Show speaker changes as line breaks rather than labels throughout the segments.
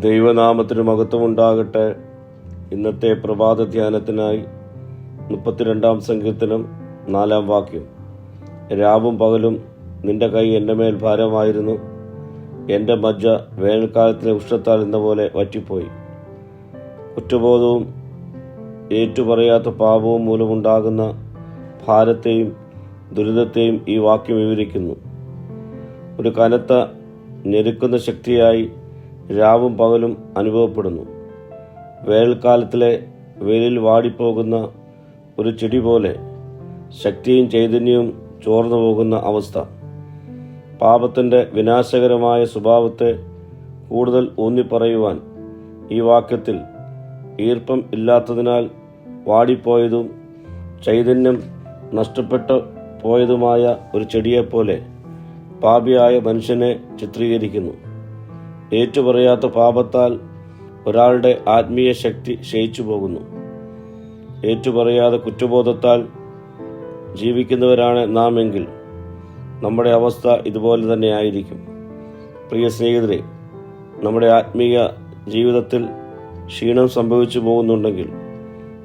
ദൈവനാമത്തിന് മഹത്വമുണ്ടാകട്ടെ. ഇന്നത്തെ പ്രഭാത ധ്യാനത്തിനായി മുപ്പത്തിരണ്ടാം സങ്കീർത്തനം നാലാം വാക്യം. രാവും പകലും നിന്റെ കൈ എന്റെ മേൽ ഭാരമായിരുന്നു. എന്റെ മജ്ജ വേനൽക്കാലത്തിലെ ഉഷ്ണത്താൽ എന്ന പോലെ വറ്റിപ്പോയി. കുറ്റബോധവും ഏറ്റുപറയാത്ത പാപവും മൂലമുണ്ടാകുന്ന ഭാരത്തെയും ദുരിതത്തെയും ഈ വാക്യം വിവരിക്കുന്നു. ഒരു കനത്ത ഞെരുക്കുന്ന ശക്തിയായി രാവും പകലും അനുഭവപ്പെടുന്നു. വേനൽക്കാലത്തിലെ വെയിലിൽ വാടിപ്പോകുന്ന ഒരു ചെടി പോലെ ശക്തിയും ചൈതന്യവും ചോർന്നു പോകുന്ന അവസ്ഥ. പാപത്തിന്റെ വിനാശകരമായ സ്വഭാവത്തെ കൂടുതൽ ഊന്നിപ്പറയുവാൻ ഈ വാക്യത്തിൽ ഈർപ്പം ഇല്ലാത്തതിനാൽ വാടിപ്പോയതും ചൈതന്യം നഷ്ടപ്പെട്ടു പോയതുമായ ഒരു ചെടിയെപ്പോലെ പാപിയായ മനുഷ്യനെ ചിത്രീകരിക്കുന്നു. ഏറ്റുപറയാത്ത പാപത്താൽ ഒരാളുടെ ആത്മീയ ശക്തി ക്ഷയിച്ചു പോകുന്നു. ഏറ്റുപറയാതെ കുറ്റബോധത്താൽ ജീവിക്കുന്നവരാണ് നാം എങ്കിൽ നമ്മുടെ അവസ്ഥ ഇതുപോലെ തന്നെ ആയിരിക്കും. പ്രിയ സ്നേഹിതരെ നമ്മുടെ ആത്മീയ ജീവിതത്തിൽ ക്ഷീണം സംഭവിച്ചു പോകുന്നുണ്ടെങ്കിൽ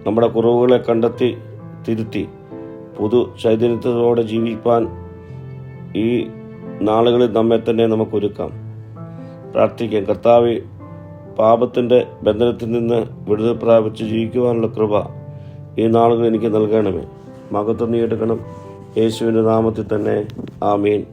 നമ്മുടെ കുറവുകളെ കണ്ടെത്തി തിരുത്തി പുതു ചൈതന്യത്തോടെ ജീവിക്കാൻ ഈ നാളുകളിൽ നമ്മെ തന്നെ നമുക്ക് ഒരുക്കാം. പ്രാർത്ഥിക്കാം. കർത്താവ് പാപത്തിന്റെ ബന്ധനത്തിൽ നിന്ന് വിടുതൽ പ്രാപിച്ച് ജീവിക്കുവാനുള്ള കൃപ ഈ നാളുകൾ എനിക്ക് നൽകണമേ. മകത്വം നീ എടുക്കണം. യേശുവിന്റെ നാമത്തിൽ തന്നെ. ആമീൻ.